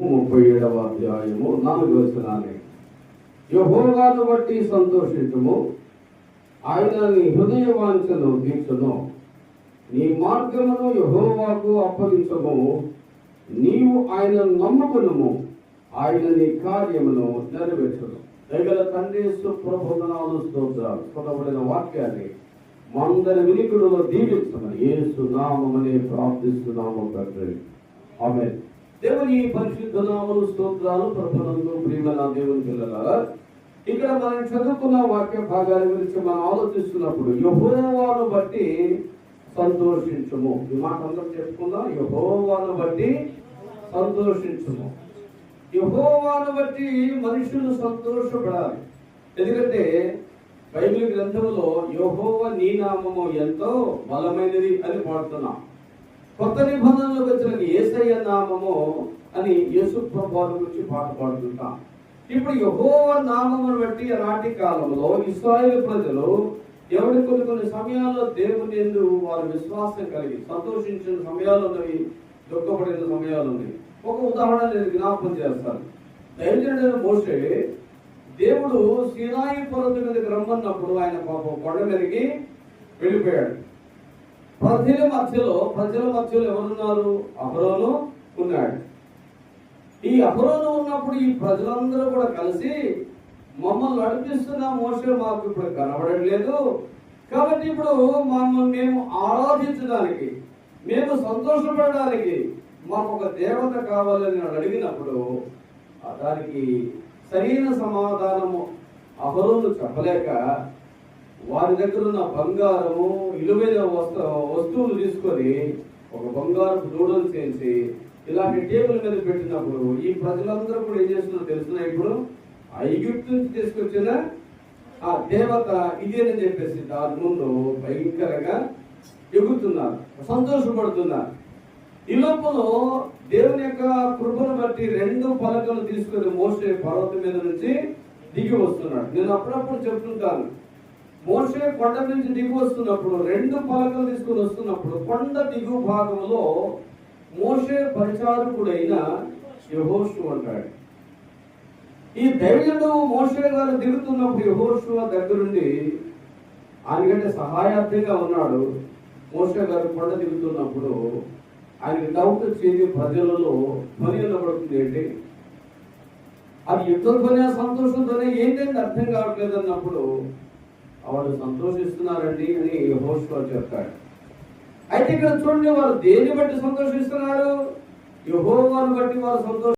ముప్పై ఏడవ అధ్యాయము నాలుగు వచనాలే. యహోగాను బట్టి సంతోషించము. ఆయన నీ హృదయ వాంఛను తీర్చును. నీ మార్గమును యహోవాకు అప్పగించము. నీవు ఆయన నమ్మకును ఆయన నీ కార్యమును నెరవేర్చను. దగ్గర తండ్రి సుప్రబోధనాలు స్తోత్రాలు కొనబడిన వాక్యాన్ని మందరి వినికుడులో దీవించమని యేసు నామమని ప్రార్థిస్తున్నాము తండ్రి. ఆమె దేవుని పరిశుద్ధ నామలు స్తోత్రాలు ప్రభునందు ప్రియమైన దేవుని పిల్లలారా ఇక్కడ మనం చదువుకున్న వాక్య భాగాల గురించి మనం ఆలోచిస్తున్నప్పుడు యహోవాను బట్టి సంతోషించము. ఈ మాట అందరం చెప్పుకుందాం. యహోవాను బట్టి సంతోషించము. యహోవాను బట్టి మనుషులు సంతోషపడాలి. ఎందుకంటే బైబిల్ గ్రంథంలో యహోవ నీ నామము ఎంతో బలమైనది అని పాడుతున్నాం కొత్త నిబంధనలకు వచ్చిన ఏసయ్య నామము అని యేసు ప్రభువారి గురించి పాట పాడుతుంటాం. ఇప్పుడు యహోవ నామమును బట్టి నాటి కాలంలో ఇస్రాయేల్ ప్రజలు ఎవరి కొన్ని కొన్ని సమయాల్లో దేవుని ఎందు వారు విశ్వాసం కలిగి సంతోషించిన సమయాలు ఉన్నవి దుఃఖపడిన సమయాలు ఉన్నవి. ఒక ఉదాహరణ నేను జ్ఞాపకం చేస్తాను. దైవజనుడైన మోసే దేవుడు సినాయి పర్వతం మీదకి రమ్మన్నప్పుడు ఆయన పాపం కొండ మీదకి వెళ్ళిపోయాడు. ప్రజల మధ్యలో ప్రజల మధ్యలో ఎవరున్నారు? అహరోను ఉన్నాడు. ఈ అహరోను ఉన్నప్పుడు ఈ ప్రజలందరూ కూడా కలిసి మమ్మల్ని నడిపిస్తున్న మోసే మాకు ఇప్పుడు కనబడట్లేదు కాబట్టి ఇప్పుడు మమ్మల్ని మేము ఆరాధించడానికి మేము సంతోషపడడానికి మాకు ఒక దేవత కావాలని నేను అడిగినప్పుడు దానికి సరైన సమాధానము అహరోను చెప్పలేక వారి దగ్గర ఉన్న బంగారము విలువైన వస్తు వస్తువులు తీసుకొని ఒక బంగారు దూడలు చేసి ఇలాంటి టేబుల్ మీద పెట్టినప్పుడు ఈ ప్రజలందరూ కూడా ఏం చేస్తున్నారో తెలుసున్నా ఇప్పుడు? ఐగుప్తు నుంచి తీసుకొచ్చిన ఆ దేవత ఇదేనని చెప్పేసి దాని ముందు భయంకరంగా ఎగురుతున్నారు సంతోషపడుతున్నారు. ఈ లోపల దేవుని యొక్క కృపను బట్టి రెండు పలకలు తీసుకొని మోసే పర్వతం మీద నుంచి దిగి వస్తున్నాడు. నేను అప్పుడప్పుడు చెప్తుంటాను మోసే కొండ నుంచి దిగు వస్తున్నప్పుడు రెండు పలకలు తీసుకుని వస్తున్నప్పుడు కొండ దిగు భాగంలో మోసే పరిచారకుడైన యహోషు అంటాడు. ఈ దైవజనుడు మోసే గారు దిగుతున్నప్పుడు యహోషు దగ్గరుండి ఆయనకంటే సహాయార్థిగా ఉన్నాడు. మోసే గారు కొండ దిగుతున్నప్పుడు ఆయనకి డౌట్ వచ్చేది ప్రజలలో పని నిలబడుతుంది ఏంటి? అది యుద్ధంతోనే సంతోషంతోనే ఏంటంటే అర్థం కావట్లేదు అన్నప్పుడు వాళ్ళు సంతోషిస్తున్నారండి అని యెహోషువ చెప్తాడు అయితే ఇక్కడ చూడండి వారు దేన్ని బట్టి సంతోషిస్తున్నారు? యహోవాను బట్టి వారు సంతోష